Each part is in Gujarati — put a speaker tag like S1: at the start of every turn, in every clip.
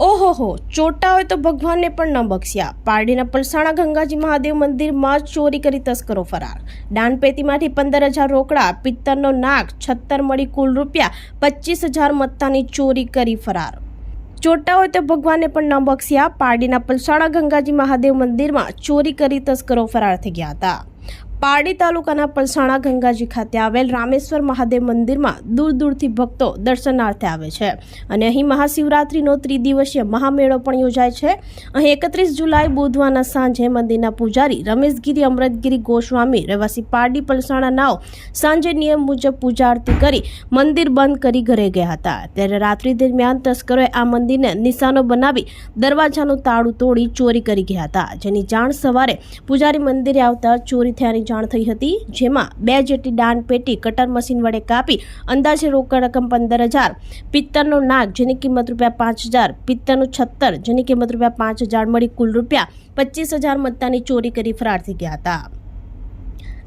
S1: ઓહોહો હોય તો ભગવાનને પણ ન બક્ષ્યા. પારડીના પલસાણા ગંગાજી મહાદેવ મંદિરમાં ચોરી કરી તસ્કરો ફરાર. દાનપેટીમાંથી પંદર હજાર રોકડા પિત્તરનો નાક, છત્તર મળી કુલ રૂપિયા, પચીસ હજાર મત્તાની ચોરી કરી ફરાર. ચોટા હોય તો ભગવાનને પણ ન બક્ષ્યા. પારડીના પલસાણા ગંગાજી મહાદેવ મંદિરમાં ચોરી કરી તસ્કરો ફરાર થઈ ગયા હતા. પારડી તાલુકાના પલસાણા ગંગાજી ખાતે આવેલ રામેશ્વર મહાદેવ મંદિરમાં દૂર દૂરથી ભક્તો દર્શનાર્થે આવે છે. અને અહીં મહાશિવરાત્રિનો ત્રિદિવસીય મહામેળો પણ યોજાય છે. અહીં એકત્રીસ જુલાઈ બુધવારના સાંજે મંદિરના પૂજારી રમેશગીરી, અમૃતગીરી ગોસ્વામી, રહેવાસી પારડી પલસાણા નાવ સાંજે નિયમ મુજબ પૂજા આરતી કરી મંદિર બંધ કરી ઘરે ગયા હતા. ત્યારે રાત્રિ દરમિયાન તસ્કરોએ આ મંદિરને નિશાનો બનાવી દરવાજાનું તાળું તોડી ચોરી કરી ગયા હતા. જેની જાણ સવારે પૂજારી મંદિરે આવતા ચોરી થયાની જાણ થઈ હતી, જેમાં બે જેટલી દાન પેટી કટર મશીન વડે કાપી અંદાજે રોકડ રકમ પંદર હજાર પિત્તરનો નાગ જેની કિંમત રૂપિયા પાંચ હજાર પિત્તરનું છત્તર જેની કિંમત રૂપિયા પાંચ હજાર મળી કુલ રૂપિયા પચીસ હજાર મત્તાની ચોરી કરી ફરાર થઈ ગયા હતા.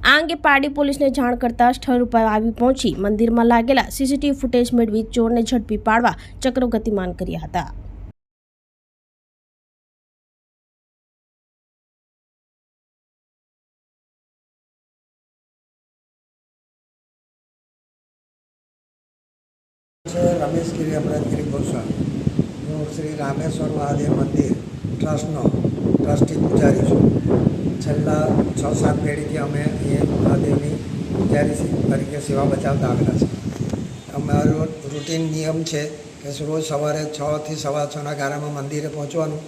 S1: આ અંગે પારડી પોલીસને જાણ કરતા સ્થળ ઉપર આવી પહોંચી મંદિરમાં લાગેલા સીસીટીવી ફૂટેજ મેળવી ચોરને ઝડપી પાડવા ચક્રો ગતિમાન કર્યા હતા.
S2: છે રમેશગીરી અમૃતગીરી ગોસ્વામી હું શ્રી રામેશ્વર મહાદેવ મંદિર ટ્રસ્ટનો ટ્રસ્ટી પૂજારી છું. છેલ્લા છ સાત પેઢીથી અમે એ મહાદેવની પૂજારી તરીકે સેવા બચાવતા આવેલા છે અમારો રૂટીન નિયમ છે કે રોજ સવારે છથી સવા છના ગારામાં મંદિરે પહોંચવાનું,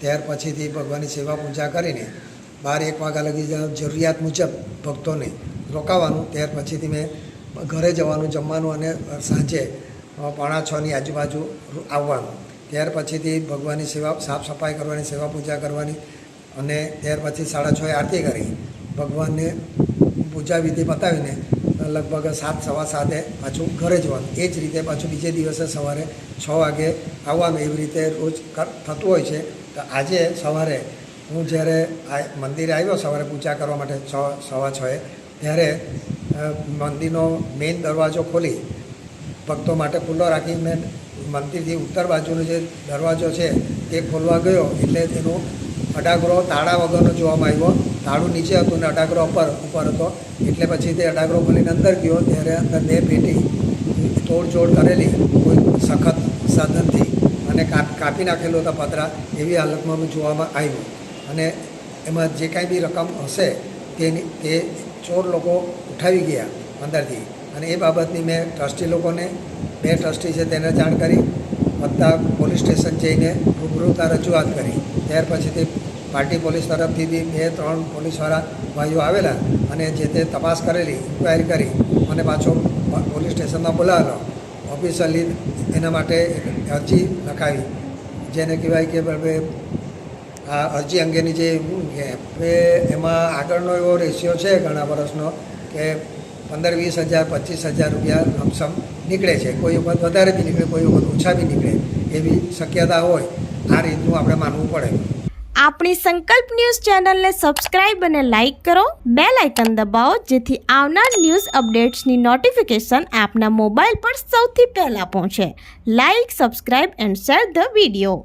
S2: ત્યાર પછીથી ભગવાનની સેવા પૂજા કરીને બાર એક વાગ્યા લગી જરૂરિયાત મુજબ ભક્તોને રોકાવાનું, ત્યાર પછીથી મેં ઘરે જવાનું, જમવાનું અને સાંજે પોણા છની આજુબાજુ આવવાનું. ત્યાર પછીથી ભગવાનની સેવા, સાફ સફાઈ કરવાની, સેવા પૂજા કરવાની અને ત્યાર પછી સાડા છએ આરતી કરી. ભગવાનને પૂજા વિધિ પતાવીને લગભગ સાત, સવા સાતે પાછું ઘરે જવાનું. એ જ રીતે પાછું બીજે દિવસે સવારે છ વાગે આવવાનું. એવી રીતે રોજ થતું હોય છે. તો આજે સવારે હું જ્યારે આ મંદિરે આવ્યો સવારે પૂજા કરવા માટે છ, સવા છએ ત્યારે મંદિરનો મેઇન દરવાજો ખોલી ભક્તો માટે ખુલ્લો રાખી મેં મંદિરથી ઉત્તર બાજુનો જે દરવાજો છે તે ખોલવા ગયો એટલે તેનો અડાગરો તાળા વગરનો જોવામાં આવ્યો. તાળું નીચે હતું ને અડાગરો ઉપર ઉપર હતો. એટલે પછી તે અડાગરો ખોલીને અંદર ગયો. ત્યારે અંદર બે પેટી તોડજોડ કરેલી, કોઈ સખત સાધનથી અને કાપ નાખેલો હતા પતરા એવી હાલતમાં જોવામાં આવ્યું. અને એમાં જે કાંઈ બી રકમ હશે તેની, તે ચોર લોકો ઉઠાવી ગયા અંદરથી. અને એ બાબતની મેં ટ્રસ્ટી લોકોને, બે ટ્રસ્ટી છે તેને જાણ કરી, વત્તા પોલીસ સ્ટેશન જઈને રૂબરૂતા રજૂઆત કરી. ત્યાર પછીથી પાર્ટી પોલીસ તરફથી બી બે, ત્રણ પોલીસવાળા ભાઈઓ આવેલા અને જે તે તપાસ કરેલી ઇન્ક્વાયરી કરી, મને પાછો પોલીસ સ્ટેશનમાં બોલાવેલો. ઓફિસરલી એના માટે અરજી લખાવી, જેને કહેવાય કે આ અરજી અંગેની જે એમાં આગળનો એવો રેશિયો છે ઘણા વર્ષનો કે પંદર, વીસ હજાર, પચીસ હજાર રૂપિયા લમસમ નીકળે છે. કોઈ વખત વધારે બી નીકળે, કોઈ વખત ઓછા બી નીકળે એવી શક્યતા હોય, આ રીતનું આપણે માનવું પડે.
S1: આપણી સંકલ્પ ન્યૂઝ ચેનલને સબસ્ક્રાઇબ અને લાઇક કરો. બે લાઇકન દબાવો, જેથી આવનાર ન્યૂઝ અપડેટ્સની નોટિફિકેશન આપના મોબાઈલ પર સૌથી પહેલા પહોંચે. Like, subscribe and share the video.